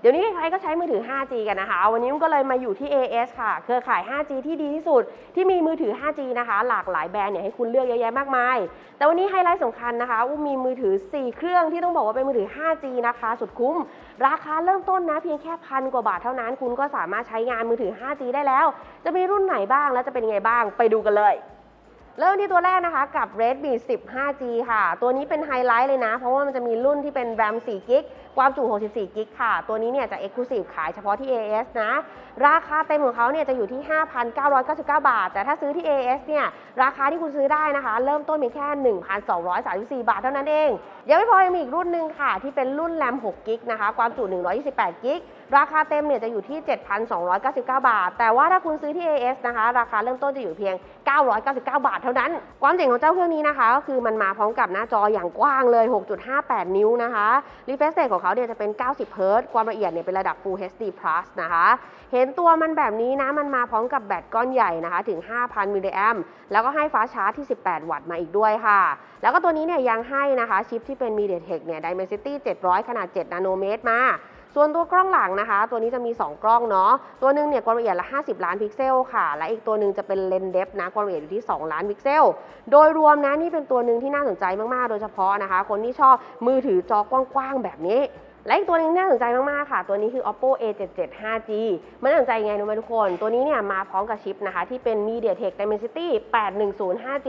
เดี๋ยวนี้ใครๆก็ใช้มือถือ 5G กันนะคะ วันนี้มันก็เลยมาอยู่ที่ AS ค่ะ เครือข่าย 5G ที่ดีที่สุด ที่มีมือถือ 5G นะคะ หลากหลายแบรนด์เนี่ยให้คุณเลือกเยอะแยะมากมาย แต่วันนี้ไฮไลท์สำคัญนะคะอุ้มมีมือถือ 4 เครื่องที่ต้องบอกว่าเป็นมือถือ 5G นะคะ สุดคุ้ม ราคาเริ่มต้นนะเพียงแค่พันกว่าบาทเท่านั้น คุณก็สามารถใช้งานมือถือ 5G ได้แล้ว จะมีรุ่นไหนบ้างและจะเป็นยังไงบ้าง ไปดูกันเลย เริ่มที่ตัวแรกนะคะกับ Redmi 10 5G ค่ะ ตัวนี้เป็นไฮไลท์เลยนะ เพราะว่ามันจะมีรุ่นที่เป็น RAM 4 g b ความจุ 64 g b ค่ะ ตัวนี้เนี่ยจะ Exclusive ขายเฉพาะที่ AS นะ ราคาเต็มของเขาเนี่ยจะอยู่ที่ 5,999 บาท แต่ถ้าซื้อที่ AS เนี่ย ราคาที่คุณซื้อได้นะคะ เริ่มต้นเพียงแค่ 1,234 บาทเท่านั้นเองยังไม่พอยังมีอีกรุ่นหนึ่งค่ะ ที่เป็นรุ่น RAM 6 g b นะคะ ความจุ 128 g b ราคาเต็มเนี่ยจะอยู่ที่ 7,299 บาท แต่ว่าถ้าคุณซื้อที่ AS นะคะ ราคาเริ่มต้นจะอยู่เพียง 999 บาทเท่านั้น ความเจ๋งของเจ้าเครื่องนี้นะคะ ก็คือมันมาพร้อมกับหน้าจออย่างกว้างเลย 6.58 นิ้วนะคะ refresh rate ของเขาเนี่ยจะเป็น 90เฮิรตความละเอียดเนี่ยเป็นระดับ Full HD Plus นะคะ เห็นตัวมันแบบนี้นะ มันมาพร้อมกับแบตก้อนใหญ่นะคะถึง 5,000 มิลลิแอมแล้วก็ให้ฟ้าชาร์จที่ 18 วัตต์มาอีกด้วยค่ะ แล้วก็ตัวนี้เนี่ยยังให้นะคะชิปที่เป็น MediaTek เนี่ย Dimensity 700 ขนาด 7 นาโนเมตรมา ส่วนตัวกล้องหลังนะคะ ตัวนี้จะมี 2 กล้องเนาะตัวหนึงเนี่ยความละเอียดละ 50 ล้านพิกเซลค่ะ และอีกตัวหนึ่งจะเป็นเลนส์เดฟนะความละเอียดอยู่ที่ 2 ล้านพิกเซล โดยรวมนะนี่เป็นตัวหนึ่งที่น่าสนใจมากๆ โดยเฉพาะนะคะ คนที่ชอบมือถือจอกว้างๆแบบนี้ และอีกตัวหนึงน่าสนใจมาก ๆ ค่ะ ตัวนี้คือ oppo a77 5g มันน่าสนใจยังไงรู้ไหมทุกคน ตัวนี้เนี่ยมาพร้อมกับชิปนะคะ ที่เป็น MediaTek Dimensity 810 5g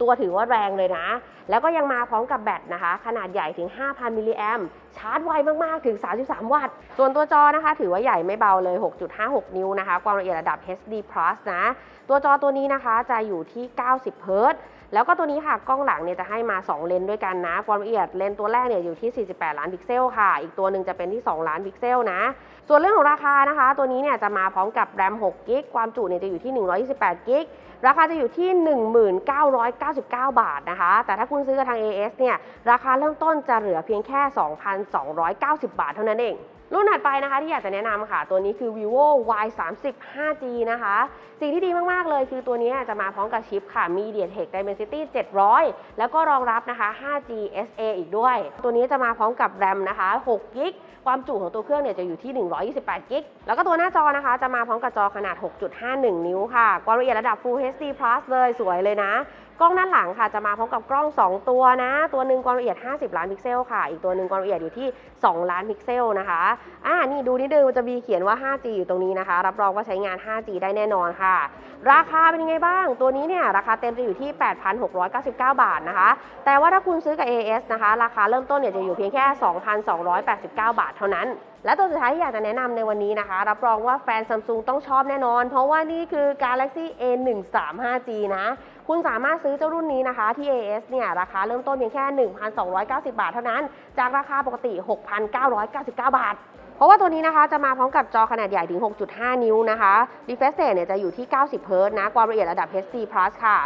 ตัวถือว่าแรงเลยนะ แล้วก็ยังมาพร้อมกับแบตนะคะ ขนาดใหญ่ถึง 5,000 มิลลิแอมชาร์จไวมาก ๆ ถึง 33 วัตต์ ส่วนตัวจอนะคะ ถือว่าใหญ่ไม่เบาเลย 6.56 นิ้วนะคะ ความละเอียดระดับ HD Plus นะ ตัวจอตัวนี้นะคะจะอยู่ที่ 90 เฮิรตซ์ แล้วก็ตัวนี้ค่ะกล้องหลังเนี่ยจะให้มา 2 เลนส์ด้วยกันนะความละเอียดเลนส์ตัวแรกเนี่ยอยู่ที่ 48 ล้านพิกเซลค่ะ อีกตัวหนึ่งจะเป็นที่ 2 ล้านพิกเซลนะส่วนเรื่องของราคานะคะ ตัวนี้เนี่ยจะมาพร้อมกับ RAM 6 g b ความจุเนี่ยจะอยู่ที่ 128 g b ราคาจะอยู่ที่ 1999 บาทนะคะ แต่ถ้าคุณซื้อกับทาง AS เนี่ย ราคาเริ่มต้นจะเหลือเพียงแค่ 2,290 บาทเท่านั้นเอง รุ่นถัดไปนะคะที่อยากจะแนะนำค่ะ ตัวนี้คือ vivo y 3 0 5g นะคะ สิ่งที่ดีมาก ๆ เลยคือตัวนี้จะมาพร้อมกับชิปค่ะ MediaTek Dimensity 700 แล้วก็รองรับนะคะ 5G SA อีกด้วย ตัวนี้จะมาพร้อมกับ RAM นะคะ6 g b ความจุของตัวเครื่องเนี่ยจะอยู่ที่128 กิก แล้วก็ตัวหน้าจอนะคะ จะมาพร้อมกับจอขนาด 6.51 นิ้วค่ะ ความละเอียดระดับ Full HD Plus เลยสวยเลยนะกล้องด้านหลังค่ะจะมาพร้อมกับกล้อง 2 ตัวนะ ตัวหนึ่งความละเอียด 50 ล้านพิกเซลค่ะ อีกตัวหนึ่งความละเอียดอยู่ที่ 2 ล้านพิกเซลนะคะอ่านี่ดูนิดนึงมันจะมีเขียนว่า 5G อยู่ตรงนี้นะคะ รับรองว่าใช้งาน 5G ได้แน่นอนค่ะ ราคาเป็นยังไงบ้าง ตัวนี้เนี่ยราคาเต็มจะอยู่ที่ 8,699 บาทนะคะ แต่ว่าถ้าคุณซื้อกับ AS นะคะ ราคาเริ่มต้นเนี่ยจะอยู่เพียงแค่ 2,289 บาทเท่านั้นและตัวสุดท้ายที่อยากจะแนะนำในวันนี้นะคะ รับรองว่าแฟนซัมซุงต้องชอบแน่นอน เพราะว่านี่คือ Galaxy A135G นะคุณสามารถซื้อเจ้ารุ่นนี้นะคะที่ AS เนี่ยราคาเริ่มต้นเพียงแค่ 1,290 บาทเท่านั้น จากราคาปกติ 6,999 บาทเพราะว่าตัวนี้นะคะจะมาพร้อมกับจอขนาดใหญ่ถึง 6.5 นิ้วนะคะ refresh rate เนี่ยจะอยู่ที่ 90เฮิรตซ์นะ ความละเอียดระดับ HD ค่ะ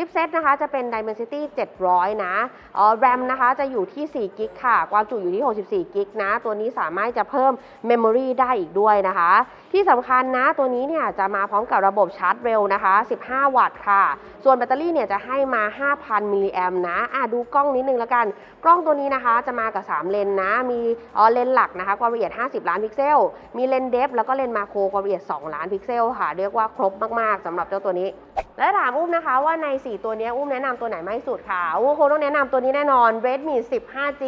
ชิปเซตนะคะจะเป็น Dimensity 700 นะอ๋อ RAM นะคะจะอยู่ที่ 4 กิกค่ะ ความจุอยู่ที่ 64 กิกนะ ตัวนี้สามารถจะเพิ่ม Memory ได้อีกด้วยนะคะ ที่สำคัญนะ ตัวนี้เนี่ยจะมาพร้อมกับระบบชาร์จเร็วนะคะ 15 วัตต์ค่ะ ส่วนแบตเตอรี่เนี่ยจะให้มา 5,000 มิลลิแอมนะอะดูกล้องนิดนึงแล้วกัน กล้องตัวนี้นะคะจะมากับ 3 เลนนะ มีออเลนหลักนะคะ ความละเอียด 50 ล้านพิกเซล มีเลนเดฟแล้วก็เลนมาโครความละเอียด 2 ล้านพิกเซลค่ะ เรียกว่าครบมากๆสำหรับเจ้าตัวนี้ และถามอุ้มนะคะว่าใน4 ตัวนี้อุ้มแนะนำตัวไหนมากที่สุดค่ะอุ้มคงต้องแนะนำตัวนี้แน่นอน Redmi 10 5G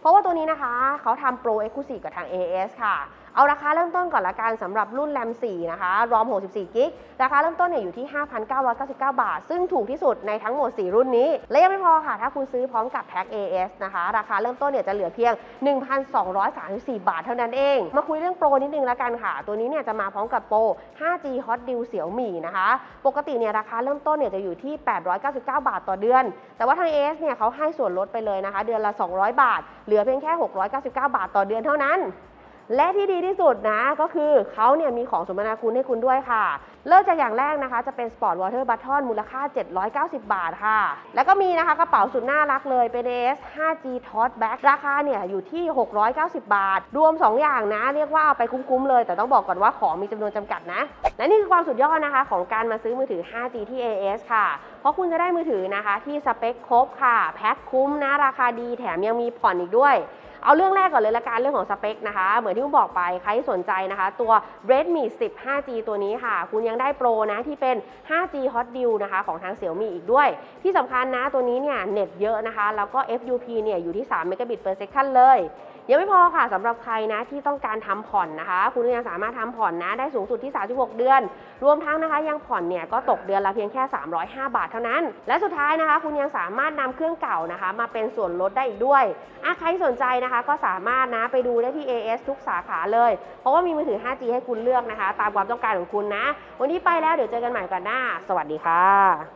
เพราะว่าตัวนี้นะคะเขาทำ Pro Exclusive กับทาง AS ค่ะ เอาราคาเริ่มต้นก่อนละกันสำหรับรุ่น RAM 4นะคะ ROM 64 g b ราคาเริ่มต้นเนี่ยอยู่ที่ 5,999 บาท ซึ่งถูกที่สุดในทั้งหมด 4 รุ่นนี้ และยังไม่พอค่ะ ถ้าคุณซื้อพร้อมกับแพ็ค AS นะคะ ราคาเริ่มต้นเนี่ยจะเหลือเพียง 1,234 บาทเท่านั้นเอง มาคุยเรื่องโปรนิดนึงละกันค่ะ ตัวนี้เนี่ยจะมาพร้อมกับโปร 5G Hot Deal เสี่ยวหมี่นะคะ ปกติเนี่ยราคาเริ่มต้นเนี่ยจะอยู่ที่ 899 บาทต่อเดือน แต่ว่าทาง AS เนี่ยเขาให้ส่วนลดไปเลยนะคะ เดือนละ 200 บาท เหลือเพียงแค่ 699 บาทต่อเดือนเท่านั้น และที่ดีที่สุดนะก็คือเขาเนี่ยมีของสมนาคุณให้คุณด้วยค่ะ เริ่มจากอย่างแรกนะคะจะเป็น Sport Water Button มูลค่า 790 บาทค่ะ แล้วก็มีนะคะกระเป๋าสุดน่ารักเลยเป็น AS 5G Tote Bag ราคาเนี่ยอยู่ที่ 690 บาท รวม 2 อย่างนะ เรียกว่าเอาไปคุ้มๆเลย แต่ต้องบอกก่อนว่าของมีจำนวนจำกัดนะ และนี่คือความสุดยอดนะคะ ของการมาซื้อมือถือ 5G ที่ AS ค่ะ เพราะคุณจะได้มือถือนะคะที่สเปคครบค่ะ แพ็คคุ้มนะราคาดีแถมยังมีผ่อนอีกด้วย เอาเรื่องแรกก่อนเลยละกันเรื่องของสเปคนะคะ เหมือนที่ผมบอกไปใครที่สนใจนะคะ ตัว Redmi 10 5G ตัวนี้ค่ะ คุณยังได้โปรนะที่เป็น 5G Hot Deal นะคะของทาง Xiaomi อีกด้วย ที่สำคัญนะตัวนี้เนี่ยเน็ตเยอะนะคะ แล้วก็ FUP เนี่ยอยู่ที่3 Mbit per second เลย ยังไม่พอค่ะสำหรับใครนะที่ต้องการทำผ่อนนะคะ คุณยังสามารถทำผ่อนนะได้สูงสุดที่ 36 เดือน รวมทั้งนะคะยังผ่อนเนี่ยก็ตกเดือนละเพียงแค่ 305 บาทเท่านั้น และสุดท้ายนะคะ คุณยังสามารถนำเครื่องเก่านะคะ มาเป็นส่วนลดได้อีกด้วยอะใครสนใจนะคะก็สามารถนะไปดูได้ที่ AS ทุกสาขาเลย เพราะว่ามีมือถือ 5G ให้คุณเลือกนะคะ ตามความต้องการของคุณนะ วันนี้ไปแล้วเดี๋ยวเจอกันใหม่กันหน้า สวัสดีค่ะ